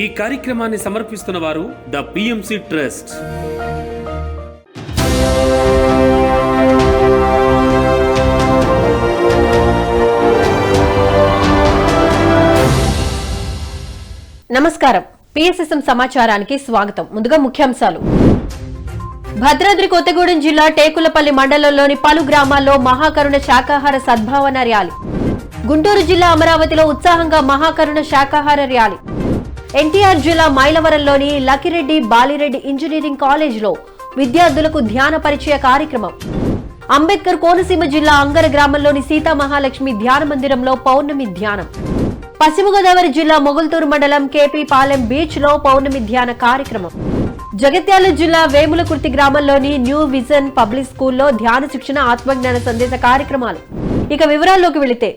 ఈ కార్యక్రమాన్ని సమర్పిస్తున్న వారు ద పిఎంసి ట్రస్ట్. నమస్కారం. పిఎస్ఎస్ఎం సమాచారానికి స్వాగతం. ముందుగా ముఖ్యాంశాలు. భద్రాద్రి కొత్తగూడెం జిల్లా టేకులపల్లి మండలంలోని పలు గ్రామాల్లో మహాకరుణ శాకాహార సద్భావన ర్యాలీ. గుంటూరు జిల్లా అమరావతిలో ఉత్సాహంగా మహాకరుణ శాకాహార ర్యాలీ. ఎన్టీఆర్ జిల్లా మైలవరంలోని లకిరెడ్డి బాలిరెడ్డి ఇంజనీరింగ్ కాలేజ్లో విద్యార్థులకు ధ్యాన పరిచయ కార్యక్రమం. అంబేద్కర్ కోనసీమ జిల్లా అంగర గ్రామంలోని సీతామహాలక్ష్మి ధ్యాన మందిరంలో పౌర్ణమి ధ్యానం. పశ్చిమ గోదావరి జిల్లా మొగుల్తూరు మండలం కేపీ పాలెం బీచ్లో పౌర్ణమి ధ్యాన కార్యక్రమం. జగిత్యాల జిల్లా వేములకుర్తి గ్రామంలోని న్యూ విజన్ పబ్లిక్ స్కూల్లో ధ్యాన శిక్షణ ఆత్మజ్ఞాన సందేశ కార్యక్రమాలు. ఇక వివరాల్లోకి వెళితే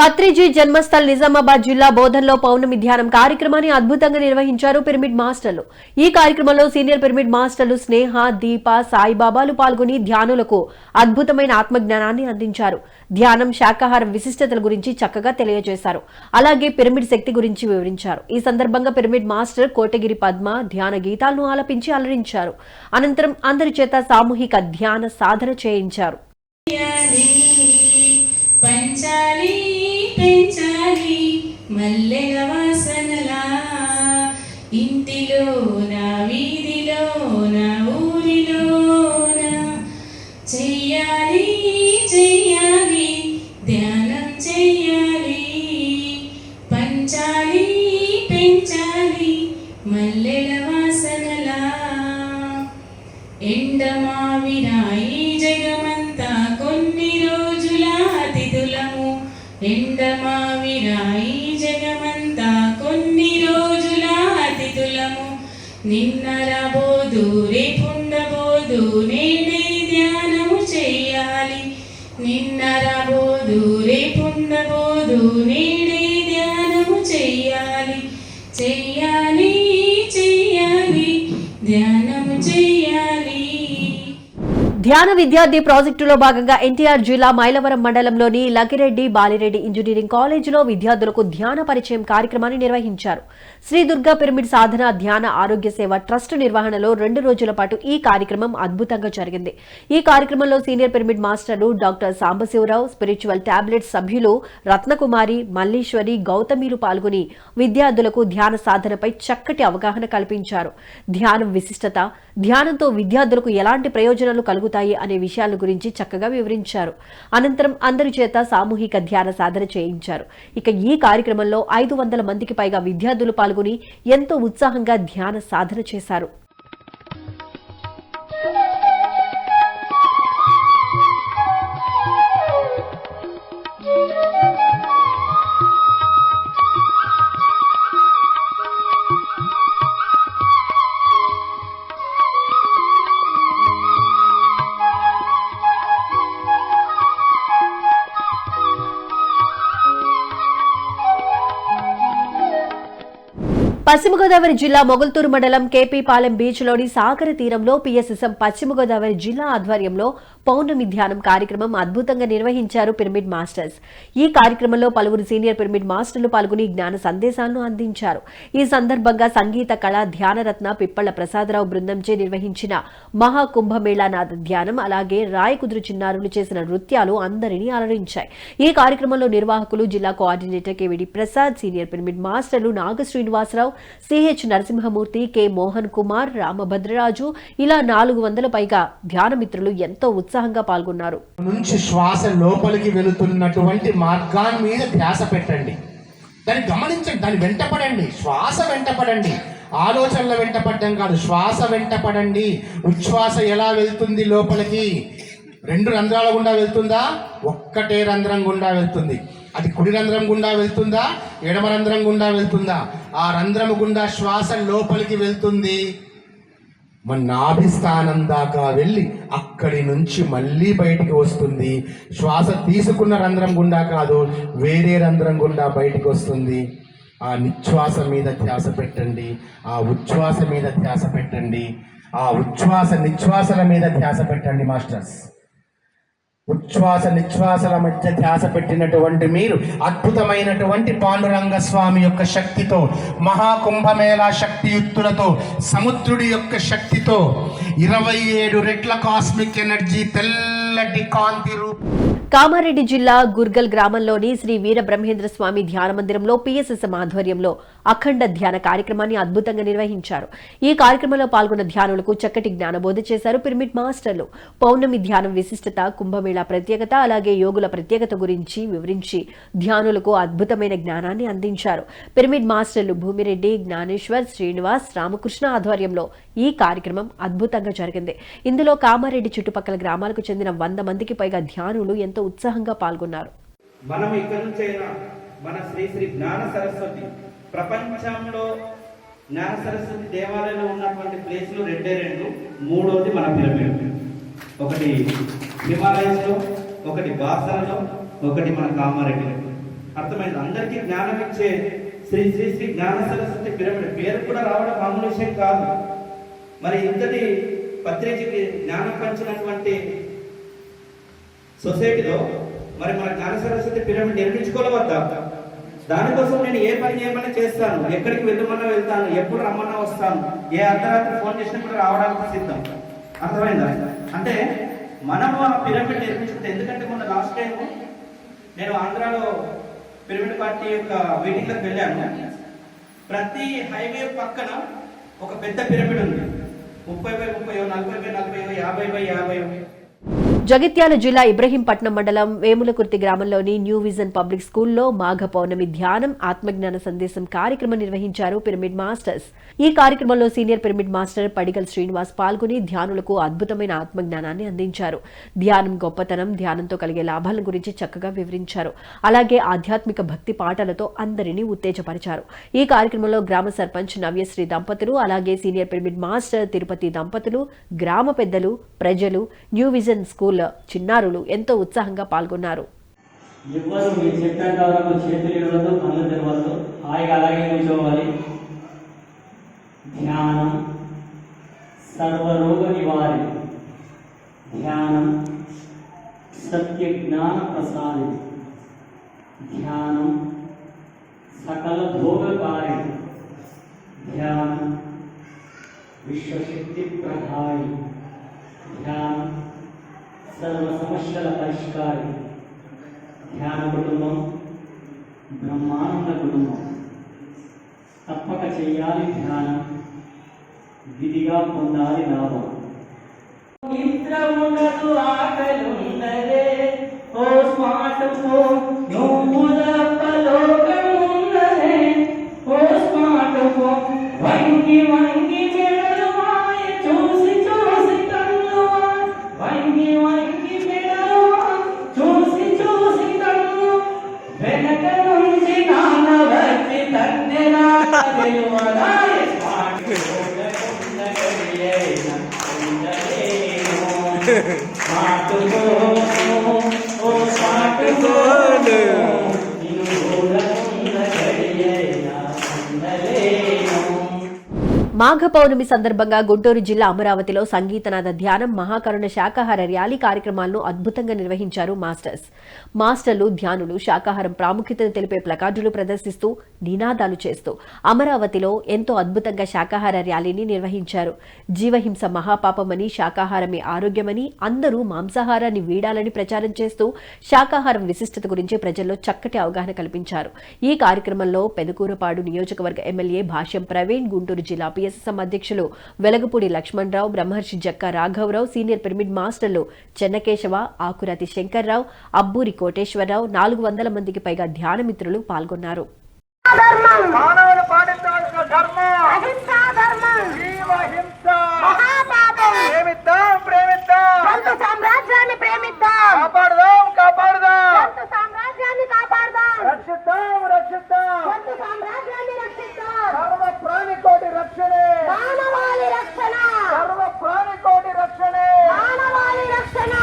పత్రిజీ జన్మస్థల్ నిజామాబాద్ జిల్లా బోధన్లో పౌర్ణమి ధ్యానం కార్యక్రమాన్ని అద్భుతంగా నిర్వహించారు పిరమిడ్ మాస్టర్లు. ఈ కార్యక్రమంలో సీనియర్ పిరమిడ్ మాస్టర్లు స్నేహ దీప సాయిబాబాలు పాల్గొని ధ్యానులకు అద్భుతమైన ఆత్మజ్ఞానాన్ని అందించారు. ధ్యానం శాకాహార విశిష్టతల గురించి చక్కగా తెలియజేశారు. అలాగే పిరమిడ్ శక్తి గురించి వివరించారు. ఈ సందర్భంగా పిరమిడ్ మాస్టర్ కోటగిరి పద్మ ధ్యాన గీతాలను ఆలపించి అలరించారు. అనంతరం అందరి చేత సామూహిక ధ్యాన సాధన చేయించారు. పంచాలి మల్లెల వాసనలా ఇంటిలో రేపుండబోదు ధ్యాన విద్యార్థి ప్రాజెక్టులో భాగంగా ఎన్టీఆర్ జిల్లా మైలవరం మండలంలోని లకిరెడ్డి బాలిరెడ్డి ఇంజనీరింగ్ కాలేజీలో విద్యార్థులకు ధ్యాన పరిచయం కార్యక్రమాన్ని నిర్వహించారు. శ్రీ దుర్గా పిరమిడ్ సాధన ధ్యాన ఆరోగ్య సేవ ట్రస్ట్ నిర్వహణలో రెండు రోజుల పాటు ఈ కార్యక్రమం అద్భుతంగా జరిగింది. ఈ కార్యక్రమంలో సీనియర్ పిరమిడ్ మాస్టర్లు డాక్టర్ సాంబశివరావు స్పిరిచువల్ టాబ్లెట్ సభ్యులు రత్నకుమారి మల్లీశ్వరి గౌతమిలు పాల్గొని విద్యార్థులకు ధ్యాన సాధనపై చక్కటి అవగాహన కల్పించారు. ధ్యానం విశిష్టత ధ్యానంతో విద్యార్థులకు ఎలాంటి ప్రయోజనాలు కలుగుతాయి అనే విషయాల గురించి చక్కగా వివరించారు. అనంతరం అందరి చేత సామూహిక ధ్యాన సాధన చేయించారు. ఇక ఈ కార్యక్రమంలో ఐదు వందల మందికి పైగా విద్యార్థులు పాల్గొని ఎంతో ఉత్సాహంగా ధ్యాన సాధన చేశారు. పశ్చిమ గోదావరి జిల్లా మొగల్తూరు మండలం కేపీపాలెం బీచ్లోని సాగర తీరంలో పిఎస్ఎస్ఎం పశ్చిమ గోదావరి జిల్లా ఆధ్వర్యంలో పౌర్ణమి ధ్యానం కార్యక్రమం అద్భుతంగా నిర్వహించారు పిరమిడ్ మాస్టర్స్. ఈ కార్యక్రమంలో పలువురు సీనియర్ పిరమిడ్ మాస్టర్లు పాల్గొని జ్ఞాన సందేశాలను అందించారు. ఈ సందర్భంగా సంగీత కళ ధ్యానరత్న పిప్పళ్ళ ప్రసాదరావు బృందంచే నిర్వహించిన మహాకుంభమేళానాథ ధ్యానం అలాగే రాయకుదురు చిన్నారులు చేసిన నృత్యాలు అందరినీ అలరించాయి. ఈ కార్యక్రమంలో నిర్వాహకులు జిల్లా coordinator KVD Prasad senior pyramid మాస్టర్లు నాగ శ్రీనివాసరావు సిహెచ్ నరసింహమూర్తి కె మోహన్ కుమార్ రామభద్రరాజు ఇలా నాలుగు వందల పైగా ధ్యానమిత్రులు ఎంతో ఉత్సాహం ఉత్సాహంగా పాల్గొన్నారు. నుంచి శ్వాస లోపలికి వెళుతున్నటువంటి మార్గాన్ని మీద ధ్యాస పెట్టండి. దాన్ని గమనించండి దాన్ని వెంటపడండి. శ్వాస వెంటపడండి. ఆలోచనల వెంటపడడం కాదు శ్వాస వెంటపడండి. ఉచ్ఛ్వాస ఎలా వెళ్తుంది లోపలికి? రెండు రంధ్రాల గుండా వెళ్తుందా? ఒక్కటే రంధ్రం గుండా వెళ్తుంది. అది కుడి రంధ్రం గుండా వెళ్తుందా? ఎడమ రంధ్రం గుండా వెళ్తుందా? ఆ రంధ్రము గుండా శ్వాస లోపలికి వెళ్తుంది. మన నాభిస్థానం దాకా వెళ్ళి అక్కడి నుంచి మళ్ళీ బయటికి వస్తుంది. శ్వాస తీసుకున్న రంధ్రం గుండా కాదు వేరే రంధ్రం గుండా బయటికి వస్తుంది. ఆ నిశ్వాస మీద ధ్యాస పెట్టండి. ఆ ఉచ్ఛ్వాస మీద ధ్యాస పెట్టండి. ఆ ఉచ్ఛ్వాస నిశ్వాసల మీద ధ్యాస పెట్టండి మాస్టర్స్. ఉచ్ఛ్వాస నిశ్వాసల మధ్య ధ్యాస పెట్టినటువంటి మీరు అద్భుతమైనటువంటి పాండురంగ స్వామి యొక్క శక్తితో మహాకుంభమేళా శక్తియుక్తులతో సముద్రుడి యొక్క శక్తితో ఇరవై ఏడు రెట్ల కాస్మిక్ ఎనర్జీ తెల్లటి కాంతి రూపం కామారెడ్డి జిల్లా గుర్గల్ గ్రామంలోని శ్రీ వీర బ్రహ్మేంద్ర స్వామి ధ్యాన మందిరంలో పిఎస్ఎస్ఎం ఆధ్వర్యంలో అఖండ ధ్యాన కార్యక్రమాన్ని అద్భుతంగా నిర్వహించారు. ఈ కార్యక్రమంలో పాల్గొన్న ధ్యానులకు చక్కటి జ్ఞానబోధ చేశారు పిరమిడ్ మాస్టర్లు. పౌర్ణమి ధ్యానం విశిష్టత కుంభమేళా ప్రత్యేకత అలాగే యోగుల ప్రత్యేకత గురించి వివరించి ధ్యానులకు అద్భుతమైన జ్ఞానాన్ని అందించారు. పిరమిడ్ మాస్టర్లు భూమిరెడ్డి జ్ఞానేశ్వర్ శ్రీనివాస్ రామకృష్ణ ఆధ్వర్యంలో ఈ కార్యక్రమం అద్భుతంగా జరిగింది. ఇందులో కామారెడ్డి చుట్టుపక్కల గ్రామాలకు చెందిన వంద మందికి పైగా ధ్యానులు ఎంతో ఉత్సాహంగా పాల్గొన్నారు. మనం ఇక్కడ నుంచైనా మన శ్రీ శ్రీ జ్ఞాన సరస్వతి ప్రపంచంలో జ్ఞాన సరస్వతి దేవాలయంలో ఉన్నటువంటి ప్లేస్లు రెండే రెండు మూడోది మన పిరమిడ్. ఒకటి హిమాలయస్లో ఒకటి బాసరలో ఒకటి మన కామారెడ్డిలో. అర్థమైంది? అందరికీ జ్ఞానం ఇచ్చే శ్రీ శ్రీ శ్రీ జ్ఞాన సరస్వతి పిరమిడ్. పేరు కూడా రావడం మామూలు విషయం కాదు. మరి ఇంతటి పత్రికకి జ్ఞానం పంచినటువంటి సొసైటీలో మరి మన జ్ఞాన సరస్వతి పిరమిడ్ నిర్మించుకోవాలి దానికోసం నేను ఏ పని చేయమని చేస్తాను? ఎక్కడికి వెళ్ళమన్నా వెళ్తాను? ఎప్పుడు రమ్మన్నా వస్తాను? ఏ అర్ధరాత్రి ఫోన్ చేసినప్పుడు రావడానికి సిద్ధం. అర్థమైందా? అంటే మనము ఆ పిరమిడ్ నిర్మించుకుంటే ఎందుకంటే మొన్న లాస్ట్ టైం నేను ఆంధ్రాలో పిరమిడ్ పార్టీ యొక్క మీటింగ్లకు వెళ్ళాను. ప్రతి హైవే పక్కన ఒక పెద్ద పిరమిడ్ ఉంది. ముప్పై బై ముప్పై నలభై బై నలభై యాభై బై యాభై జగిత్యాల జిల్లా ఇబ్రహీంపట్నం మండలం వేములకుర్తి గ్రామంలోని న్యూ విజన్ పబ్లిక్ స్కూల్లో మాఘ పౌర్ణమి ధ్యానం ఆత్మజ్ఞాన సందేశం కార్యక్రమం నిర్వహించారు పిరమిడ్ మాస్టర్స్. ఈ కార్యక్రమంలో senior pyramid master Padigal Srinivas పాల్గొని ధ్యానులకు అద్భుతమైన ఆత్మజ్ఞానాన్ని అందించారు. ధ్యానం గొప్పతనం ధ్యానంతో కలిగే లాభాల గురించి చక్కగా వివరించారు. అలాగే ఆధ్యాత్మిక భక్తి పాటలతో అందరినీ ఉత్తేజపరిచారు. ఈ కార్యక్రమంలో గ్రామ సర్పంచ్ నవ్యశ్రీ దంపతులు అలాగే సీనియర్ పిరమిడ్ మాస్టర్ తిరుపతి దంపతులు గ్రామ పెద్దలు ప్రజలు న్యూ విజన్ స్కూల్ చిన్నారులు ఎంతో ఉత్సాహంగా పాల్గొన్నారు. ఎవ్వరు మీరు చెప్పినంత వరకు చేతులు ఇవ్వద్దు కళ్ళు తెరవద్దు హాయిగా అలాగే కూర్చోవాలి. ధ్యానం సర్వరోగ ధ్యానం సత్య జ్ఞాన ప్రసాది. ధ్యానం సకల భోగకారి ధ్యానం విశ్వశక్తి ప్రధాయి ధ్యానం సర్వ సమస్యల పరిష్కారి. ధ్యాన కుటుంబం బ్రహ్మానంద కుటుంబం. తప్పక చేయాలి ధ్యానం. విధిగా పొందాలి లాభం. నిద్ర ఉండదు ఆకలుందరే ఓ స్మార్ట్ ఫోన్ నువ్వు తప్ప ఓ స్మార్ట్ ఫోన్ వంగి వంగి మాఘ పౌర్ణమి సందర్భంగా గుంటూరు జిల్లా అమరావతిలో సంగీతనాథ ధ్యానం మహాకరుణ శాకాహార ర్యాలీ కార్యక్రమాలను అద్భుతంగా నిర్వహించారు మాస్టర్స్. మాస్టర్లు ధ్యానులు శాకాహారం ప్రాముఖ్యతను తెలిపే ప్లకార్డులు ప్రదర్శిస్తూ నినాదాలు చేస్తూ అమరావతిలో ఎంతో అద్భుతంగా శాకాహార ర్యాలీని నిర్వహించారు. జీవహింస మహాపాపమని శాకాహారమే ఆరోగ్యమని అందరూ మాంసాహారాన్ని వీడాలని ప్రచారం చేస్తూ శాకాహారం విశిష్టత గురించి ప్రజల్లో చక్కటి అవగాహన కల్పించారు. ఈ కార్యక్రమంలో పెదకూరపాడు నియోజకవర్గ ఎమ్మెల్యే భాష్యం ప్రవీణ్ గుంటూరు జిల్లా పిఎస్ఎం అధ్యక్షులు వెలగపూడి లక్ష్మణరావు బ్రహ్మర్షి జక్క రాఘవరావు సీనియర్ పిరమిడ్ మాస్టర్లు చెన్నకేశవ ఆకురాతి శంకర్రావు అబ్బూరి కోటేశ్వరరావు నాలుగు వందల మందికి పైగా ధ్యానమిత్రులు పాల్గొన్నారు. మానవుడు పాటించాల్సిన ధర్మం! అహింసా ధర్మం! జీవహింస మహాపాపం! ప్రేమిద్దాం ప్రేమిద్దాం! జంతు సామ్రాజ్యాన్ని ప్రేమిద్దాం! కాపాడుదాం కాపాడుదాం! జంతు సామ్రాజ్యాన్ని కాపాడదాం! రక్షిద్దాం రక్షిద్దాం! సామ్రాజ్యాన్ని రక్షిద్దాం! ಪ್ರಾಣಿಕೋಟಿ ರಕ್ಷಣೆ ಮಾನವಾಳಿ ರಕ್ಷಣಾ ಸರ್ವ ಪ್ರಾಣಿಕೋಟಿ ರಕ್ಷಣೆ ಮಾನವಾಳಿ ರಕ್ಷಣಾ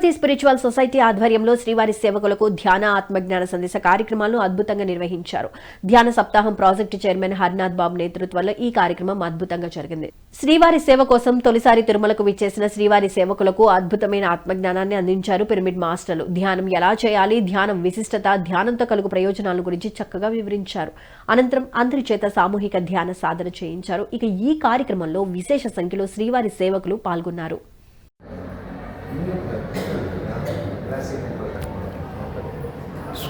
తిరుపతి స్పిరిచువల్ సొసైటీ ఆధ్వర్యంలో శ్రీవారి సేవకులకు ధ్యాన ఆత్మజ్ఞాన సందేశ కార్యక్రమాలను అద్భుతంగా నిర్వహించారు. ధ్యాన సప్తాహం ప్రాజెక్టు చైర్మన్ హర్నాథ్ బాబు నేతృత్వంలో ఈ కార్యక్రమం అద్భుతంగా జరిగింది. శ్రీవారి సేవ కోసం తొలిసారి తిరుమలకు విచ్చేసిన శ్రీవారి సేవకులకు అద్భుతమైన ఆత్మజ్ఞానాన్ని అందించారు పిరమిడ్ మాస్టర్లు. ధ్యానం ఎలా చేయాలి? ధ్యానం విశిష్టత ధ్యానంతో కలుగు ప్రయోజనాల గురించి చక్కగా వివరించారు. అనంతరం అందరి చేత సామూహిక ధ్యాన సాధన చేయించారు. ఇక ఈ కార్యక్రమంలో విశేష సంఖ్యలో శ్రీవారి సేవకులు పాల్గొన్నారు.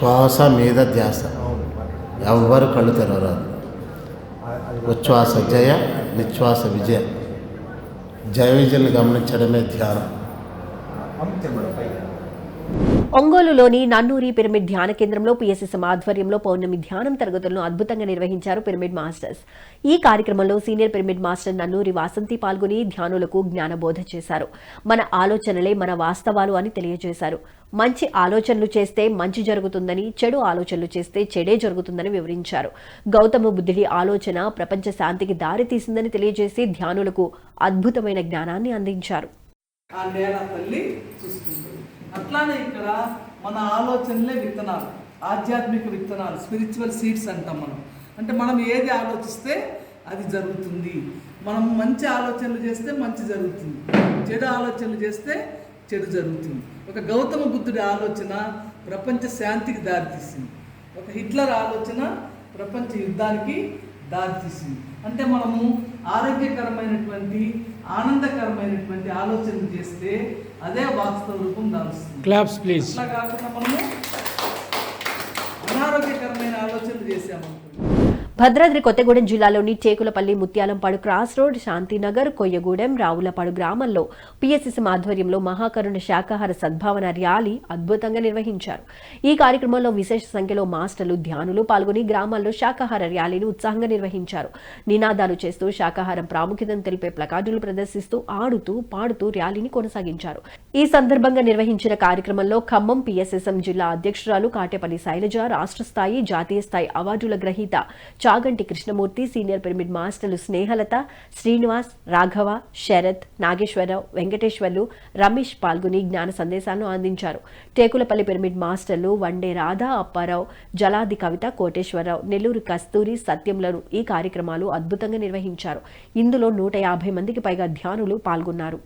శ్వాస మీద ధ్యాస. ఎవ్వరు కళ్ళు తెరవరాదు. ఉచ్ఛ్వాస జయ నిశ్వాస విజయ. జయ విజయను గమనించడమే ధ్యానం. ఒంగోలులోని నన్నూరి పిరమిడ్ ధ్యాన కేంద్రంలో పిఎస్ఎస్ఎం ఆధ్వర్యంలో పౌర్ణమి ధ్యానం తరగతులను అద్భుతంగా నిర్వహించారు పిరమిడ్ మాస్టర్స్. ఈ కార్యక్రమంలో senior pyramid master Nannuri Vasanthi పాల్గొని ధ్యానులకు జ్ఞానబోధ చేశారు. మన ఆలోచనలే మన వాస్తవాలు అని తెలియజేశారు. మంచి ఆలోచనలు చేస్తే మంచి జరుగుతుందని చెడు ఆలోచనలు చేస్తే చెడే జరుగుతుందని వివరించారు. గౌతమ బుద్ధుడి ఆలోచన ప్రపంచ శాంతికి దారి తీసిందని తెలియజేసి ధ్యానులకు అద్భుతమైన జ్ఞానాన్ని అందించారు. అట్లానే ఇక్కడ మన ఆలోచనలే విత్తనాలు ఆధ్యాత్మిక విత్తనాలు స్పిరిచువల్ సీడ్స్ అంటాం మనం. అంటే మనం ఏది ఆలోచిస్తే అది జరుగుతుంది. మనం మంచి ఆలోచనలు చేస్తే మంచి జరుగుతుంది. చెడు ఆలోచనలు చేస్తే చెడు జరుగుతుంది. ఒక గౌతమ బుద్ధుడి ఆలోచన ప్రపంచ శాంతికి దారితీసింది ఒక హిట్లర్ ఆలోచన ప్రపంచ యుద్ధానికి దారితీసింది అంటే మనము ఆరోగ్యకరమైనటువంటి ఆనందకరమైనటువంటి ఆలోచనలు చేస్తే అదే వాస్తవ రూపం దాల్స్తుంది క్లాప్స్ ప్లీజ్ అట్లా కాకుండా మనము అనారోగ్యకరమైన ఆలోచనలు చేసామనుకోండి. భద్రాద్రి కొత్తగూడెం జిల్లాలోని టేకులపల్లి ముత్యాలంపాడు క్రాస్ రోడ్ శాంతినగర్ కొయ్యగూడెం రావులపాడు గ్రామంలో పిఎస్ఎస్ఎం ఆధ్వర్యంలో మహాకరుణ శాకాహార సద్భావన ర్యాలీ అద్భుతంగా నిర్వహించారు. ఈ కార్యక్రమంలో విశేష సంఖ్యలో మాస్టర్లు ధ్యానులు పాల్గొని గ్రామాల్లో శాకాహార ర్యాలీని ఉత్సాహంగా నిర్వహించారు. నినాదాలు చేస్తూ శాకాహారం ప్రాముఖ్యతను తెలిపే ప్లకార్డులు ప్రదర్శిస్తూ ఆడుతూ పాడుతూ ర్యాలీని కొనసాగించారు. ఈ సందర్భంగా నిర్వహించిన కార్యక్రమంలో ఖమ్మం పిఎస్ఎస్ఎం జిల్లా అధ్యక్షురాలు కాటేపల్లి శైలజ రాష్ట్ర స్థాయి జాతీయ స్థాయి అవార్డుల గ్రహీత చాగంటి కృష్ణమూర్తి సీనియర్ పిరమిడ్ మాస్టర్లు స్నేహలత శ్రీనివాస్ రాఘవ శరత్ నాగేశ్వరరావు వెంకటేశ్వర్లు రమేష్ పాల్గొని జ్ఞాన సందేశాలను అందించారు. టేకులపల్లి పిరమిడ్ మాస్టర్లు వండే రాధా అప్పారావు జలాది కవిత కోటేశ్వరరావు నెల్లూరు కస్తూరి సత్యంలను ఈ కార్యక్రమాలు అద్భుతంగా నిర్వహించారు. ఇందులో నూట యాభై మందికి పైగా ధ్యానులు పాల్గొన్నారు.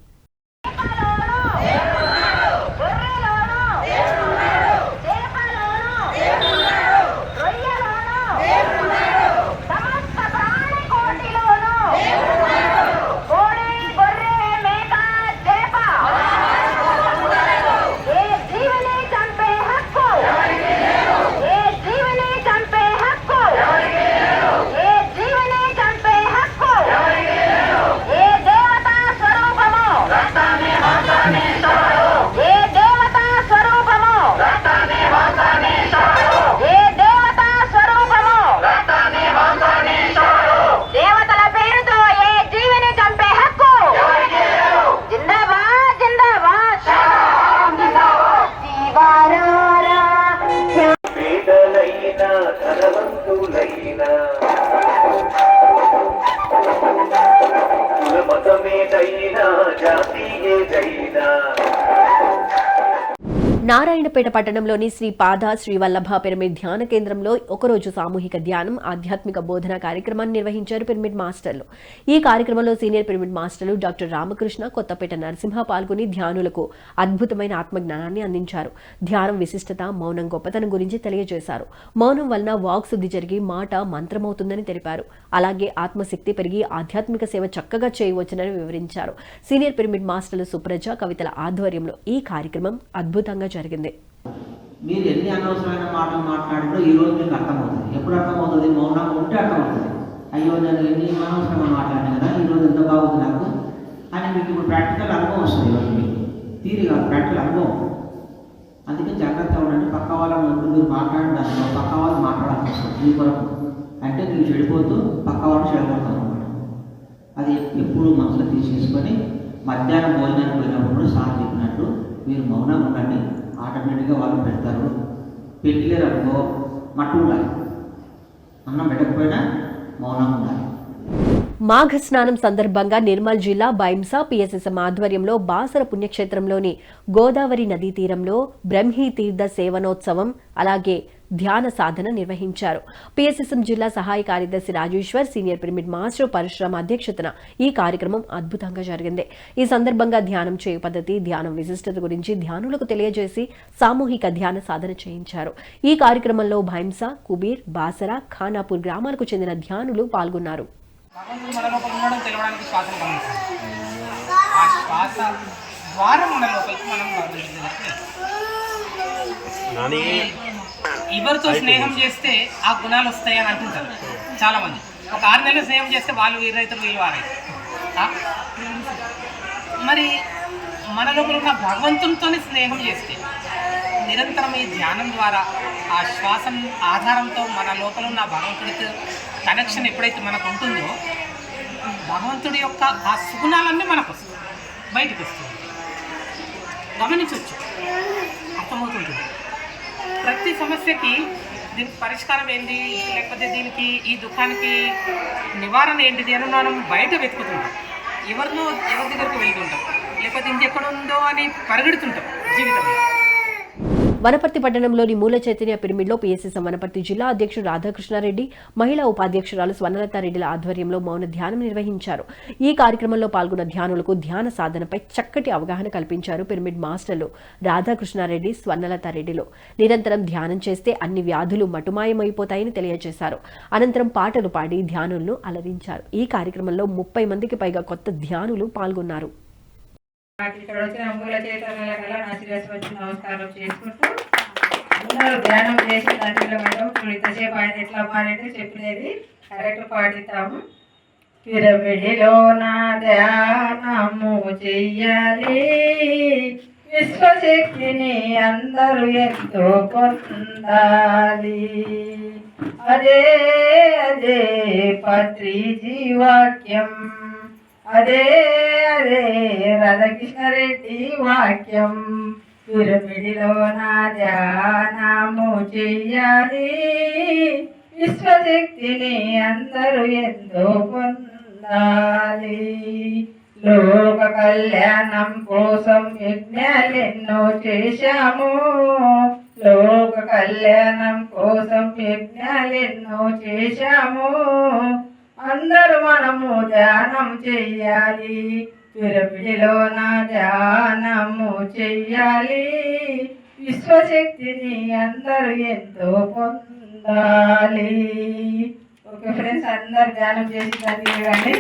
సూర్యాపేట పట్టణంలోని శ్రీ పాద శ్రీ వల్లభ పిరమిడ్ ధ్యాన కేంద్రంలో ఒకరోజు సామూహిక ధ్యానం ఆధ్యాత్మిక బోధన కార్యక్రమాన్ని నిర్వహించారు పిరమిడ్ మాస్టర్లు. ఈ కార్యక్రమంలో సీనియర్ పిరమిడ్ మాస్టర్లు డాక్టర్ రామకృష్ణ కొత్తపేట నరసింహ పాల్గొని ధ్యానులకు అద్భుతమైన ఆత్మజ్ఞానాన్ని అందించారు. ధ్యానం విశిష్టత మౌనం గొప్పతనం గురించి తెలియజేశారు. మౌనం వలన వాక్ శుద్ధి జరిగి మాట మంత్రమవుతుందని తెలిపారు. అలాగే ఆత్మశక్తి పెరిగి ఆధ్యాత్మిక సేవ చక్కగా చేయవచ్చునని వివరించారు. సీనియర్ పిరమిడ్ మాస్టర్లు సుప్రజ కవితల ఆధ్వర్యంలో ఈ కార్యక్రమం అద్భుతంగా జరిగింది. మీరు ఎన్ని అనవసరమైన మాటలు మాట్లాడినో ఈ రోజు మీకు అర్థమవుతుంది. ఎప్పుడు అర్థమవుతుంది? మౌనం ఉంటే అర్థమవుతుంది. అయ్యో నేను ఎన్ని అనవసరమైన మాట్లాడాను కదా ఈ రోజు ఎంత బాగుంది నాకు అని మీకు ఇప్పుడు ప్రాక్టికల్ అనుభవం వస్తుంది ఈరోజు మీకు. తీరి కాదు ప్రాక్టికల్ అనుభవం. అందుకే జాగ్రత్తగా ఉండండి. పక్క వాళ్ళ ముందు మీరు మాట్లాడడానికి పక్క వాళ్ళు మాట్లాడాల్సి వస్తుంది మీ కొరకు. అంటే మీరు చెడిపోతూ పక్క వాళ్ళు చెడిపోతాం అనమాట అది ఎప్పుడు మనసులో తీసేసుకొని మధ్యాహ్నం భోజనానికి పోయినప్పుడు సార్ చెప్పినట్టు మీరు మౌనంగా ఉండండి. ఆటోమేటిక్గా వాళ్ళు పెడతారు. పెట్టలేరు అనుకో మట్టు ఉండాలి. అన్నం పెట్టకపోయినా మౌనం ఉండాలి. మాఘ స్నానం సందర్భంగా నిర్మల్ జిల్లా బైంసా పిఎస్ఎస్ఎం ఆధ్వర్యంలో బాసర పుణ్యక్షేత్రంలోని గోదావరి నదీ తీరంలో బ్రహ్మీ తీర్థ సేవనోత్సవం అలాగే ధ్యాన సాధన నిర్వహించారు. పిఎస్ఎస్ఎం జిల్లా సహాయ కార్యదర్శి Rajeshwar senior pyramid master Parashuram అధ్యక్షతన ఈ కార్యక్రమం అద్భుతంగా జరిగింది. ఈ సందర్భంగా ధ్యానం చేయు పద్ధతి ధ్యానం విశిష్టత గురించి ధ్యానులకు తెలియజేసి సామూహిక ధ్యాన సాధన చేయించారు. ఈ కార్యక్రమంలో భైంసా కుబీర్ బాసర ఖానాపూర్ గ్రామాలకు చెందిన ధ్యానులు పాల్గొన్నారు. ద్వారా మన లోపలికి మనం. ఎవరితో స్నేహం చేస్తే ఆ గుణాలు వస్తాయి అని అంటుంటారు చాలా మంది ఒక ఆరు నెలలు స్నేహం చేస్తే వాళ్ళు వీరైతారు వీళ్ళు వారైతారు? మరి మన లోపల ఉన్న భగవంతునితో స్నేహం చేస్తే నిరంతరం ఈ ధ్యానం ద్వారా ఆ శ్వాసం ఆధారంతో మన లోపల ఉన్న భగవంతుడితో కనెక్షన్ ఎప్పుడైతే మనకు ఉంటుందో భగవంతుడి యొక్క ఆ సుగుణాలన్నీ మనకు వస్తాయి. బయటకు వస్తుంది గమనించవచ్చు. అర్థమవుతుంటుంది? ప్రతి సమస్యకి దీనికి పరిష్కారం ఏంటి లేకపోతే దీనికి ఈ దుఃఖానికి నివారణ ఏంటిది అని మనం బయట వెతుకుతుంటాం. ఎవరినో ఎవరి దగ్గరకు వెళ్తుంటాం. లేకపోతే ఇంకెక్కడ ఉందో అని పరిగెడుతుంటాం జీవితంలో. వనపర్తి పట్టణంలోని మూల చైతన్య పిరమిడ్లో పిఎస్ఎస్ వనపర్తి జిల్లా అధ్యక్షుడు రాధాకృష్ణారెడ్డి మహిళా ఉపాధ్యక్షురాలు స్వర్ణలతారెడ్డిల ఆధ్వర్యంలో మౌన ధ్యానం నిర్వహించారు. ఈ కార్యక్రమంలో పాల్గొన్న ధ్యానులకు ధ్యాన సాధనపై చక్కటి అవగాహన కల్పించారు పిరమిడ్ మాస్టర్లు రాధాకృష్ణారెడ్డి స్వర్ణలతారెడ్డిలు. నిరంతరం ధ్యానం చేస్తే అన్ని వ్యాధులు మటుమాయమైపోతాయని తెలియజేశారు. అనంతరం పాటలు పాడి ధ్యానులను అలరించారు. ఈ కార్యక్రమంలో ముప్పై మందికి పైగా కొత్త ధ్యానులు పాల్గొన్నారు. నాకు ఇక్కడ వచ్చిన మూల చేతల కల్లా నా శిరస్సు వచ్చి నమస్కారం చేసుకుంటూ అందరూ ధ్యానం చేసి దాంట్లో మేడం ఇప్పుడు ఇంతసేపు ఆయన ఎట్లా మారంటే చెప్పినది కరెక్ట్ పాడిస్తాము పిరమిడిలో నా ధ్యానము చెయ్యాలి. విశ్వశక్తిని అందరూ ఎంతో పొందాలి. అదే అదే పత్రిజీ వాక్యం. అదే అదే రాధాకృష్ణారెడ్డి వాక్యం. పిరమిడిలో నా ధ్యానము చెయ్యాలి విశ్వశక్తిని అందరూ ఎంతో పొందాలి. లోక కళ్యాణం కోసం యజ్ఞాలెన్నో చేశాము. లోక కళ్యాణం కోసం యజ్ఞాలెన్నో చేశాము. అందరూ మనము ధ్యానం చెయ్యాలి. పిరమిడిలో నా ధ్యానము చెయ్యాలి. విశ్వశక్తిని అందరూ ఎంతో పొందాలి. ఓకే ఫ్రెండ్స్ అందరు ధ్యానం చేసి కానీ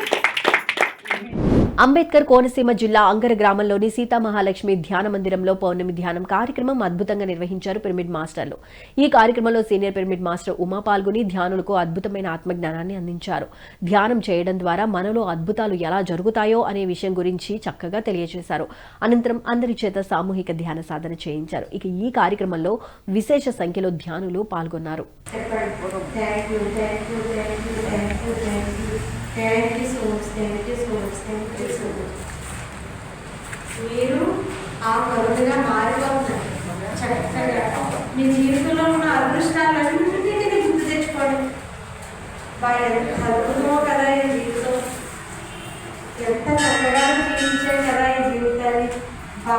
అంబేద్కర్ కోనసీమ జిల్లా అంగర గ్రామంలోని సీతామహాలక్ష్మి ధ్యాన మందిరంలో పౌర్ణమి ధ్యానం కార్యక్రమం అద్భుతంగా నిర్వహించారు పిరమిడ్ మాస్టర్లు. ఈ కార్యక్రమంలో సీనియర్ పిరమిడ్ మాస్టర్ ఉమా పాల్గొని ధ్యానులకు అద్భుతమైన ఆత్మజ్ఞానాన్ని అందించారు. ధ్యానం చేయడం ద్వారా మనలో అద్భుతాలు ఎలా జరుగుతాయో అనే విషయం గురించి చక్కగా తెలియజేశారు. అనంతరం అందరి చేత సామూహిక ధ్యాన సాధన చేయించారు. ఇక ఈ కార్యక్రమంలో విశేష సంఖ్యలో ధ్యానులు పాల్గొన్నారు. Thank you thank you thank you thank you thank you thank you so much thank you so much thank you so much మీరు ఆ కరుణగా ఉన్నాయి చక్కగా. మీ జీవితంలో ఉన్న అదృష్టాలన్నింటినీ గుర్తు తెచ్చుకోండి. బాగా ఎంత అద్భుతమో కదా ఈ జీవితం. ఎంత చక్కగా జీవించే కదా ఈ జీవితాన్ని. బా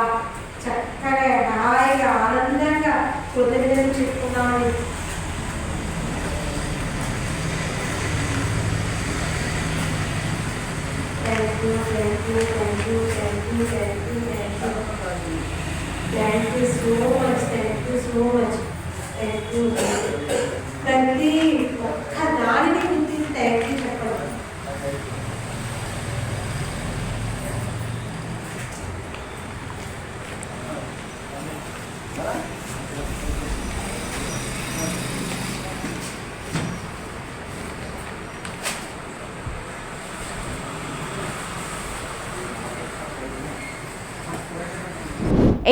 చక్కగా హాయిగా ఆనందంగా కృతజ్ఞతలు చెప్పుకున్నామని thank you thank you thank you thank you thank you thank you thank you so much thank you so much thank you ప్రతి ఒక్క దానిని గురించి థ్యాంక్ యూ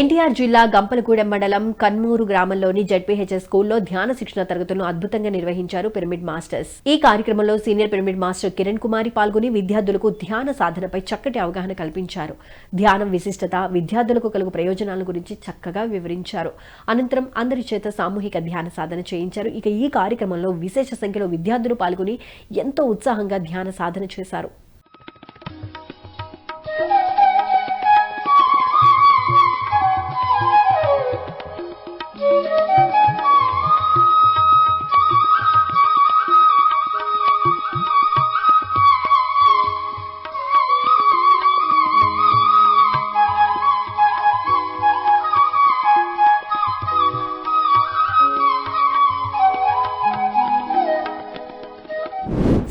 ఎన్టీఆర్ జిల్లా గంపలగూడెం మండలం కన్మూరు గ్రామంలోని జడ్పీహెచ్ఎస్ స్కూల్లో ధ్యాన శిక్షణ తరగతులను అద్భుతంగా నిర్వహించారు పిరమిడ్ మాస్టర్స్. ఈ కార్యక్రమంలో senior pyramid master Kiran Kumari పాల్గొని విద్యార్థులకు ధ్యాన సాధనపై చక్కటి అవగాహన కల్పించారు. ధ్యానం విశిష్టత విద్యార్థులకు కలుగు ప్రయోజనాల గురించి చక్కగా వివరించారు. అనంతరం అందరి చేత సామూహిక ధ్యాన సాధన చేయించారు. ఇక ఈ కార్యక్రమంలో విశేష సంఖ్యలో విద్యార్థులు పాల్గొని ఎంతో ఉత్సాహంగా ధ్యాన సాధన చేశారు.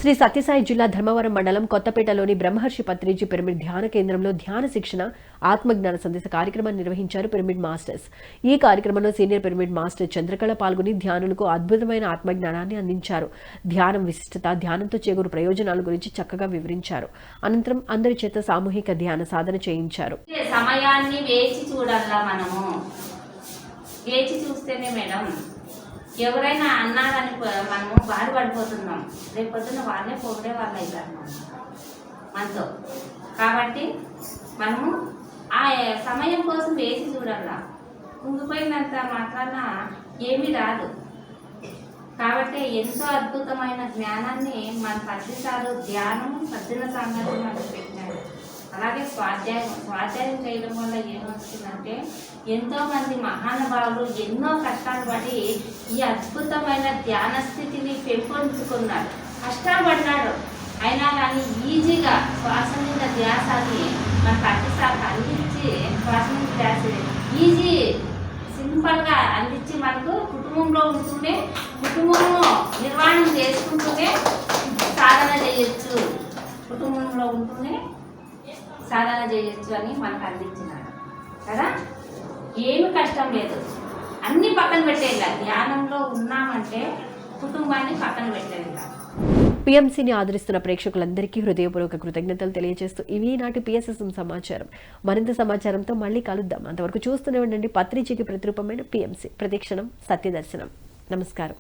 శ్రీ సత్యసాయి జిల్లా ధర్మవరం మండలం కొత్తపేటలోని బ్రహ్మర్షి పత్రిజీ పిరమిడ్ ధ్యాన కేంద్రంలో ధ్యాన శిక్షణ ఆత్మజ్ఞాన సందేశ కార్యక్రమాన్ని నిర్వహించారు పిరమిడ్ మాస్టర్స్. ఈ కార్యక్రమంలో సీనియర్ పిరమిడ్ మాస్టర్ చంద్రకళ పాల్గొని ధ్యానులకు అద్భుతమైన ఆత్మజ్ఞానాన్ని అందించారు. ధ్యానం విశిష్టత ధ్యానంతో చేకూరు ప్రయోజనాల గురించి చక్కగా వివరించారు. అనంతరం అందరి చేత సామూహిక ధ్యాన సాధన చేయించారు. సమయాన్ని వేచి చూడాలా మనము వేచి చూస్తేనే మేడం ఎవరైనా అన్నారని మనము బాధపడిపోతున్నాం రేపు వాళ్ళే పొగిడే వాళ్ళు అవుతారు మనతో. కాబట్టి మనము ఆ సమయం కోసం వేసి చూడాలా. కుంగిపోయినంత మాత్రాన ఏమీ రాదు. కాబట్టి ఎంతో అద్భుతమైన జ్ఞానాన్ని మన పద్యసారు ధ్యానం పద్దెన సాంగత్యం మనకు పెట్టినాడు అలాగే స్వాధ్యాయం స్వాధ్యాయం చేయడం వల్ల ఏమవుతుందంటే ఎంతో మంది మహానుభావులు ఎన్నో కష్టాలు పడి ఈ అద్భుతమైన ధ్యాన స్థితిని పెంపొందుకున్నారు. కష్టాలు అయినా కానీ ఈజీగా శ్వాస మీద ధ్యాసాన్ని మన పత్రిసార్కి అందించి శ్వాస మీద ధ్యాస ఈజీ సింపుల్గా అందించి మనకు కుటుంబంలో ఉంటూనే కుటుంబము నిర్వహణ చేసుకుంటూనే సాధన చేయొచ్చు. కుటుంబంలో ఉంటూనే సాధన చేయొచ్చు అని మనకు అందించినాడు. కదా? ఏమి కష్టం లేదు. అన్ని పక్కన పెట్టేయాలి ధ్యానంలో ఉన్నామంటే కుటుంబాన్ని పక్కన పెట్టేయాలి పిఎంసీని ఆదరిస్తున్న ప్రేక్షకులందరికీ హృదయపూర్వక కృతజ్ఞతలు తెలియజేస్తూ ఇవి నాటి పిఎస్ఎస్ఎం సమాచారం. మరింత సమాచారంతో మళ్ళీ కలుద్దాం. అంతవరకు చూస్తూనే ఉండండి. పత్రికకి ప్రతిరూపమైన పిఎంసీ. ప్రతిక్షణం సత్యదర్శనం. నమస్కారం.